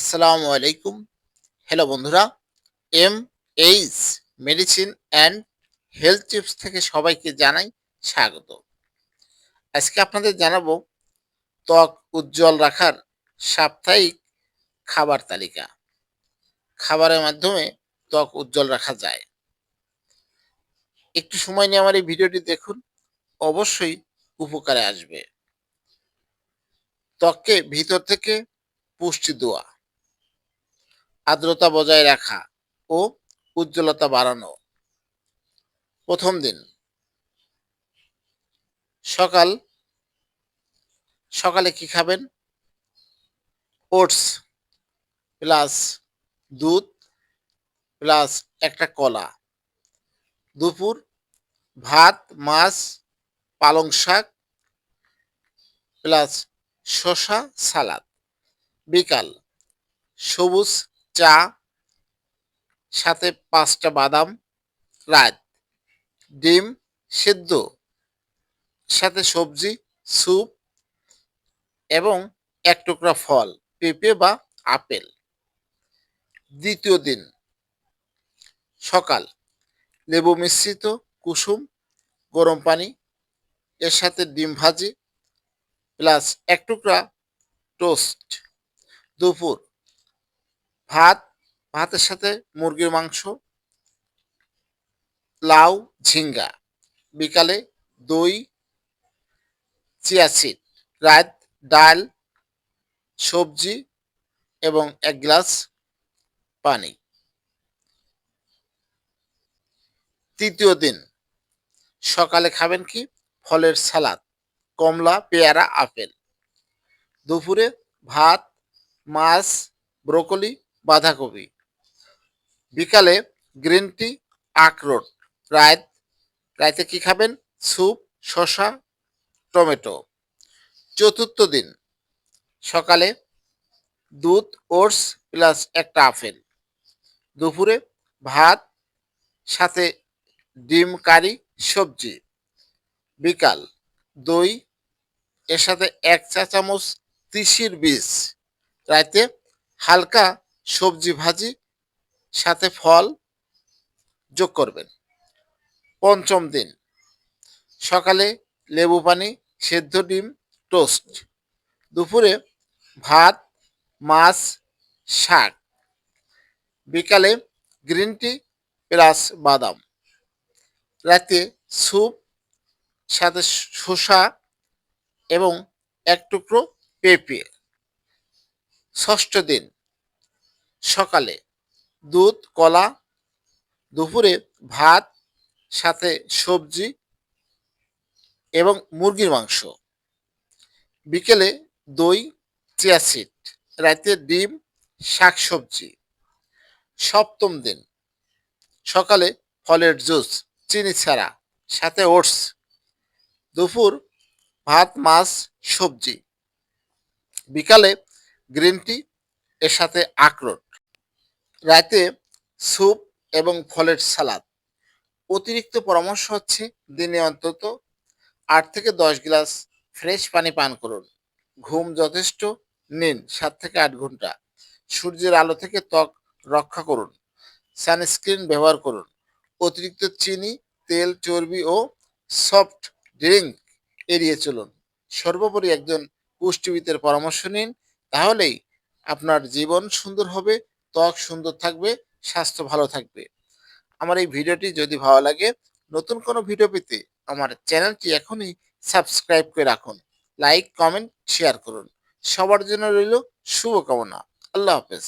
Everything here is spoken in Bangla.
আসসালামু আলাইকুম। হ্যালো বন্ধুরা M H medicine and health tips থেকে সবাইকে জানাই স্বাগত। আজকে আপনাদের জানাব ত্বক উজ্জ্বল রাখার সাপ্তাহিক খাবার তালিকা। খাবারের মাধ্যমে ত্বক উজ্জ্বল রাখা যায়। একটু সময় নিয়ে আমার এই ভিডিওটি দেখুন, অবশ্যই উপকারে আসবে। ত্বককে ভিতর থেকে পুষ্টি দেওয়া। আর্দ্রতা বজায় রাখা ও উজ্জ্বলতা বাড়ানো। প্রথম দিন। সকাল। সকালে কি খাবেন? ওটস প্লাস দুধ প্লাস একটা কলা। দুপুর ভাত, মাছ, পালং শাক প্লাস শসা সালাদ। বিকাল। সবুজ চা, সাথে পাঁচটা বাদাম রাত ডিম সেদ্ধ, সাথে সবজি, স্যুপ এবং এক টুকরা ফল, পেঁপে বা আপেল। দ্বিতীয় দিন, সকাল, লেবু মিশ্রিত, কুসুম, গরম পানি, এর সাথে ডিম ভাজি, প্লাস এক টুকরা টোস্ট। দুপুর ভাত, ভাতের সাথে মুরগির মাংস, লাউ, ঝিঙ্গা। বিকালে দই চিয়াসিড রাত ডাল, সবজি এবং এক গ্লাস পানি। তৃতীয় দিন, সকালে খাবেন কি? ফলের সালাদ, কমলা, পেয়ারা, আপেল। দুপুরে ভাত, মাছ, ব্রোকলি বাঁধাকপি। বিকালে গ্রিন টি আখরোট রাত রাতে কি খাবেন? স্যুপ, শসা, টমেটো। চতুর্থ দিন, সকালে দুধ, ওটস প্লাস একটা আপেল। দুপুরে ভাত, সাথে ডিম, কারি, সবজি। বিকাল, দই, এর সাথে এক চা চামচ তিসির বীজ। রাতে হালকা সবজি ভাজি, সাথে ফল যোগ করবেন। পঞ্চম দিন, সকালে লেবু পানি, সেদ্ধ ডিম, টোস্ট। দুপুরে ভাত, মাছ, শাক। বিকালে গ্রিন টি, প্লাস বাদাম। রাতে স্যুপ, সাথে শসা এবং এক টুকরো পেঁপে। ষষ্ঠ দিন সকালে দুধ, কলা, দুপুরে ভাত, সাথে সবজি এবং মুরগির মাংস। বিকেলে দই চিয়াসিড রাতে ডিম শাক সবজি সপ্তম দিন। সকালে ফলের জুস, চিনি ছাড়া, সাথে ওটস। দুপুর ভাত, মাছ, সবজি। বিকালে গ্রিন টি, এর সাথে আখরোট। রাতে স্যুপ এবং ফলের সালাদ। অতিরিক্ত পরামর্শ হচ্ছে দিনে অন্তত আট থেকে দশ গ্লাস ফ্রেশ পানি পান করুন। ঘুম যথেষ্ট, নিন সাত থেকে আট ঘণ্টা। সূর্যের আলো থেকে ত্বক রক্ষা করুন। সানস্ক্রিন ব্যবহার করুন। অতিরিক্ত চিনি, তেল, চর্বি ও সফট ড্রিঙ্ক এড়িয়ে চলুন। সর্বোপরি একজন পুষ্টিবিদের পরামর্শ নিন, তাহলেই আপনার জীবন সুন্দর হবে ত্বক সুন্দর থাকবে, স্বাস্থ্য ভালো থাকবে। আমার এই ভিডিওটি যদি ভালো লাগে, নতুন কোনো ভিডিও পেতে আমার চ্যানেলটি এখনই সাবস্ক্রাইব করে রাখুন। লাইক, কমেন্ট, শেয়ার করুন। সবার জন্য রইল শুভকামনা। আল্লাহ হাফেজ।